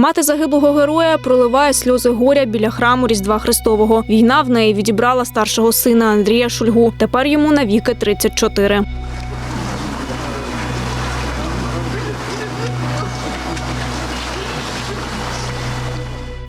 Мати загиблого героя проливає сльози горя біля храму Різдва Христового. Війна в неї відібрала старшого сина Андрія Шульгу. Тепер йому навіки 34.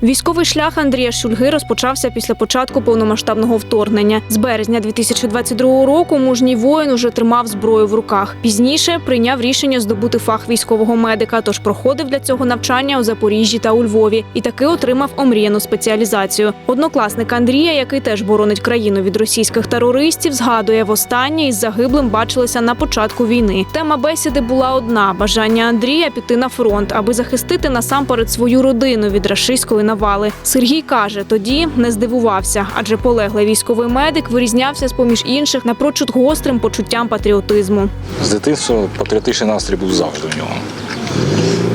Військовий шлях Андрія Шульги розпочався після початку повномасштабного вторгнення. З березня 2022 року мужній воїн уже тримав зброю в руках. Пізніше прийняв рішення здобути фах військового медика, тож проходив для цього навчання у Запоріжжі та у Львові і таки отримав омріяну спеціалізацію. Однокласник Андрія, який теж боронить країну від російських терористів, згадує востаннє із загиблим бачилися на початку війни. Тема бесіди була одна: бажання Андрія піти на фронт, аби захистити насамперед свою родину від рашистської навали. Сергій каже, тоді не здивувався, адже полеглий військовий медик вирізнявся з поміж інших напрочуд гострим почуттям патріотизму. З дитинства патріотичний настрій був завжди в нього.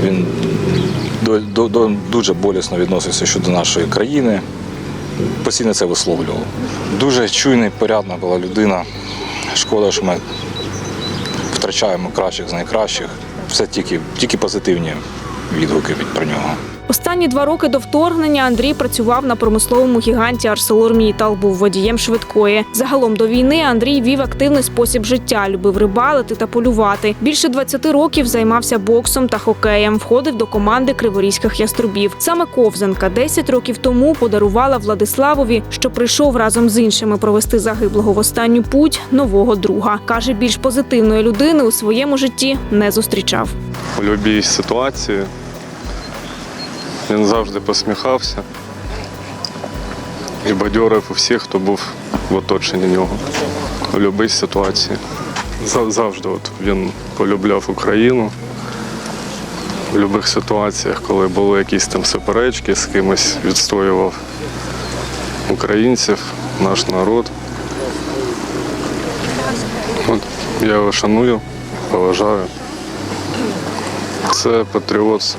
Він до, до, до, дуже болісно відносився щодо нашої країни, постійно це висловлював. Дуже чуйна і порядна була людина. Шкода, що ми втрачаємо кращих з найкращих. Все тільки, тільки позитивні відгуки від про нього. Останні два роки до вторгнення Андрій працював на промисловому гіганті ArcelorMittal, був водієм швидкої. Загалом до війни Андрій вів активний спосіб життя, любив рибалити та полювати. Більше 20 років займався боксом та хокеєм. Входив до команди криворізьких яструбів. Саме ковзанка 10 років тому подарувала Владиславові, що прийшов разом з іншими провести загиблого в останню путь нового друга. каже, більш позитивної людини у своєму житті не зустрічав. у будь-якій ситуації. Він завжди посміхався і бадьорив усіх, хто був в оточенні нього у будь-якій ситуації. Завжди от він полюбляв Україну в будь-яких ситуаціях, коли були якісь там суперечки, з кимось відстоював українців, наш народ. От, я його шаную, поважаю. Це патріот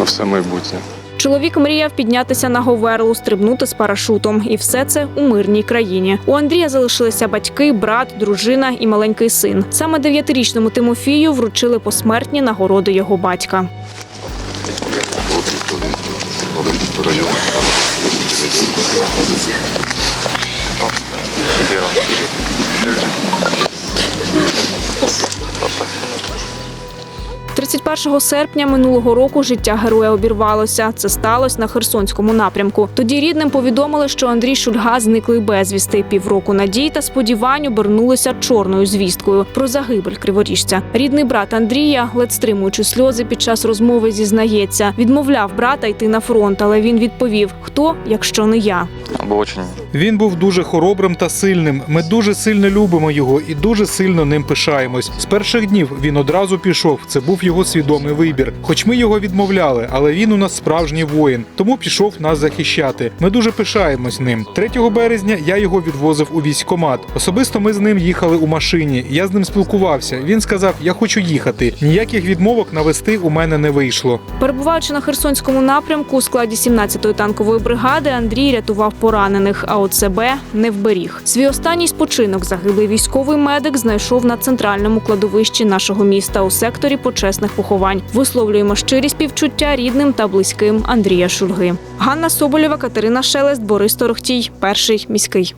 на все майбутнє. Чоловік мріяв піднятися на Говерлу, стрибнути з парашутом, і все це у мирній країні. У Андрія залишилися батьки, брат, дружина і маленький син. Саме дев'ятирічному Тимофію вручили посмертні нагороди його батька. – 31 серпня минулого року життя героя обірвалося. Це сталося на Херсонському напрямку. Тоді рідним повідомили, що Андрій Шульга зниклий безвісти. Півроку надій та сподівань обернулися чорною звісткою про загибель криворіжця. Рідний брат Андрія, ледь стримуючи сльози під час розмови, зізнається, відмовляв брата йти на фронт, але він відповів: хто, якщо не я. Він був дуже хоробрим та сильним. Ми дуже сильно любимо його і дуже сильно ним пишаємось. З перших днів він одразу пішов. Це був його свідомий вибір. Хоч ми його відмовляли, але він у нас справжній воїн, тому пішов нас захищати. Ми дуже пишаємось ним. 3 березня я його відвозив у військкомат. Особисто ми з ним їхали у машині. Я з ним спілкувався. Він сказав: Я хочу їхати. Ніяких відмовок навести у мене не вийшло. Перебуваючи на Херсонському напрямку у складі 17-ї танкової бригади, Андрій рятував поранених, а от себе не вберіг. Свій останній спочинок загиблий військовий медик знайшов на центральному кладовищі нашого міста у секторі почесних поховань. Висловлюємо щирі співчуття рідним та близьким Андрія Шульги. Ганна Соболєва, Катерина Шелест, Борис Торохтій, перший міський.